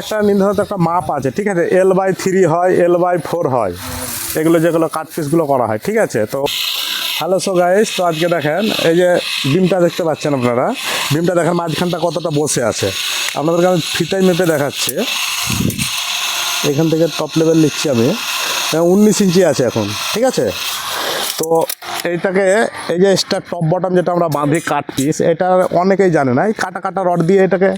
একটা নির্ধারিত একটা মাপ আছে, ঠিক আছে? এল বাই থ্রি হয় এল বাই ফোর হয়। এগুলো যেগুলো কাট পিসগুলো করা হয়, ঠিক আছে? তো হ্যালো সো গাইস তো আজকে দেখেন, এই যে ডিমটা দেখতে পাচ্ছেন আপনারা। ডিমটা দেখেন মাঝখানটা কতটা বসে আছে। আপনাদেরকে আমি ফিতাই মেপে দেখাচ্ছি। এখান থেকে টপ লেভেল নিচ্ছি আমি। উনিশ ইঞ্চি আছে এখন, ঠিক আছে? তো এইটাকে এই যে স্টার টপ বটম যেটা আমরা বাঁধি কাট পিস এটা অনেকেই জানে না। এই কাটা কাটা রড দিয়ে এটাকে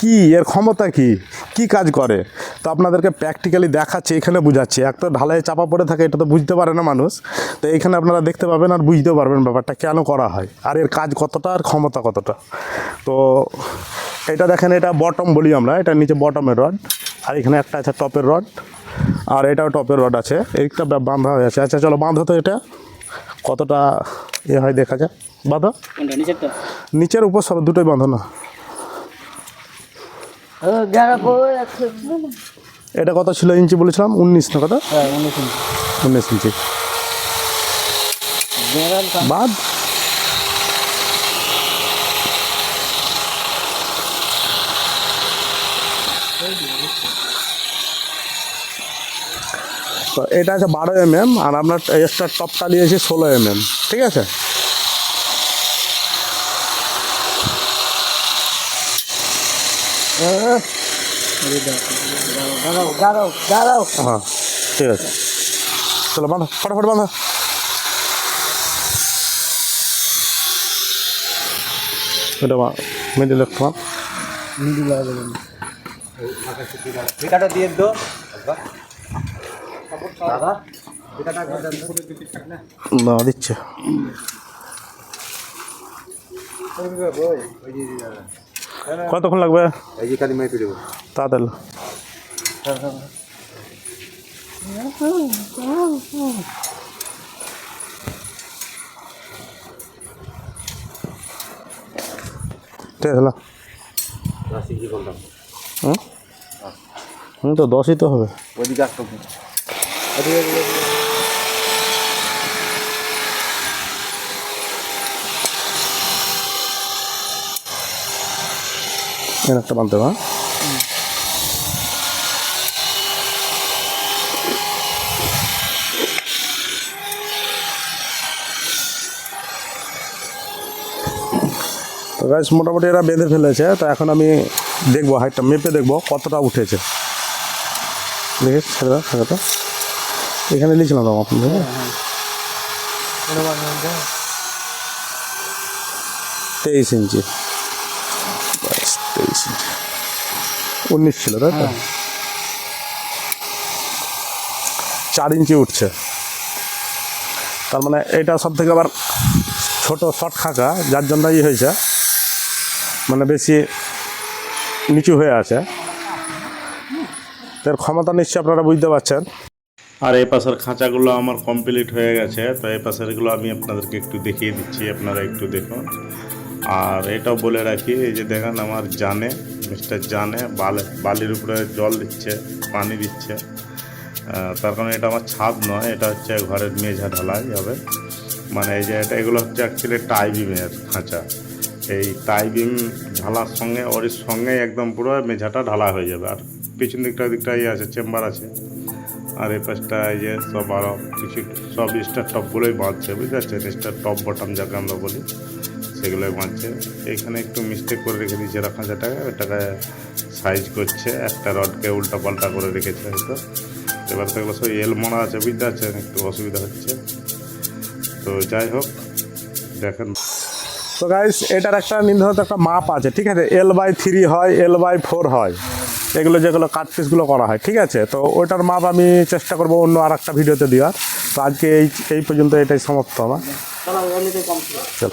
কি, এর ক্ষমতা কি কি কাজ করে? তো আপনাদেরকে প্র্যাকটিক্যালি দেখাচ্ছি, এখানে বুঝাচ্ছি। এক তো ঢালাই চাপা পড়ে থাকে, এটা তো বুঝতে পারে না মানুষ। তো এইখানে আপনারা দেখতে পাবেন আর বুঝতে পারবেন ব্যাপারটা কেন করা হয়, আর এর কাজ কতটা, আর ক্ষমতা কতটা। তো এটা দেখেন, এটা বটম বলি আমরা, এটা নিচে বটমের রড আর এখানে একটা আছে টপের রড আর এটাও টপের রড আছে। এইটা বাঁধা হয়ে আছে। আচ্ছা চলো বাঁধো তো এটা। কতটা এ হয় দেখা যায়? বাঁধো? নিচের উপর সব দুটোই বাঁধো না? এটা কত ছিল ইঞ্চি বলেছিলাম? উনিশ না কত? হ্যাঁ উনিশ ইঞ্চি। উনিশ ইঞ্চি। যারা বাদ তো এটা আছে বারো এম এম আর আপনার এক্সট্রা টপটা নিয়েছি ষোলো এম এম ঠিক আছে? হ্যাঁ ঠিক আছে। চলো বাঁধো, ফটাফট বাঁধো। এটা মিডিল একটু। ঠিকাটা দিয়ে দো। না দিচ্ছে। কতক্ষণ লাগবে? তাড়াতাড়ি বললাম? হুম? তো দশই তো হবে। ওইদিকে আসতো একটা বানতে হবে গাছ মোটামুটি এরা বেঁধে ফেলেছে, তো এখন আমি দেখব হাইটটা মেপে দেখব কতটা উঠেছে। দেখে ছেড়ে দাও। এখানে লিখলাম তো আপনি তেইশ ইঞ্চি। তেইশ ইঞ্চি। উনিশ ছিল তাই তো? চার ইঞ্চি উঠছে। তার মানে এটা সব থেকে আবার ছোট শর্ট খাঁকা যার জন্য ই হয়েছে। মানে বেশি নিচু হয়ে আছে। এর ক্ষমতা নিশ্চয়ই আপনারা বুঝতে পারছেন। আর এই পাশের খাঁচাগুলো আমার কমপ্লিট হয়ে গেছে, তো এই পাশেরগুলো আমি আপনাদেরকে একটু দেখিয়ে দিচ্ছি, আপনারা একটু দেখুন। আর এটাও বলে রাখি, এই যে দেখেন আমার জানে, মিস্টার জানে, বালে, বালির উপরে জল দিচ্ছে, পানি দিচ্ছে। তার কারণে এটা আমার ছাদ নয়, এটা হচ্ছে ঘরের মেঝা ঢালাই হবে। মানে এই যে এটা, এগুলো হচ্ছে অ্যাকচুয়ালি টাই বিমের খাঁচা। এই টাই বিম ঢালার সঙ্গে ওর সঙ্গেই একদম পুরো মেঝাটা ঢালা হয়ে যাবে। আর পিছন দিকটা দিকটা ইয়ে আছে, চেম্বার আছে। আর এই পাশটা যে সব আরও কিছু, সব স্টার টপগুলোই বাঁধছে বুঝতে পারছেন স্টার টপ বটম যাকে আমরা বলি, সেগুলোই বাঁধছে। এইখানে একটু মিস্টেক করে রেখে দিয়েছে রাখাঁচাটাকে ওটাকে সাইজ করছে, একটা রডকে উল্টা পাল্টা করে রেখেছে হয়তো। এবার তো এগুলো সব এল মরা আছে বুঝতে পারছেন একটু অসুবিধা হচ্ছে। তো যাই হোক, দেখেন। তো গাইস এটার একটা নির্ধারিত একটা মাপ আছে, ঠিক আছে? এল বাই থ্রি হয় এল বাই ফোর হয়। এগুলো যেগুলো কাট পিসগুলো করা হয় ঠিক আছে? তো ওটার মাপ আমি চেষ্টা করব অন্য আর একটা ভিডিওতে দেওয়ার। তো আজকে এই এই পর্যন্ত এটাই সমাপ্ত আমার। চল।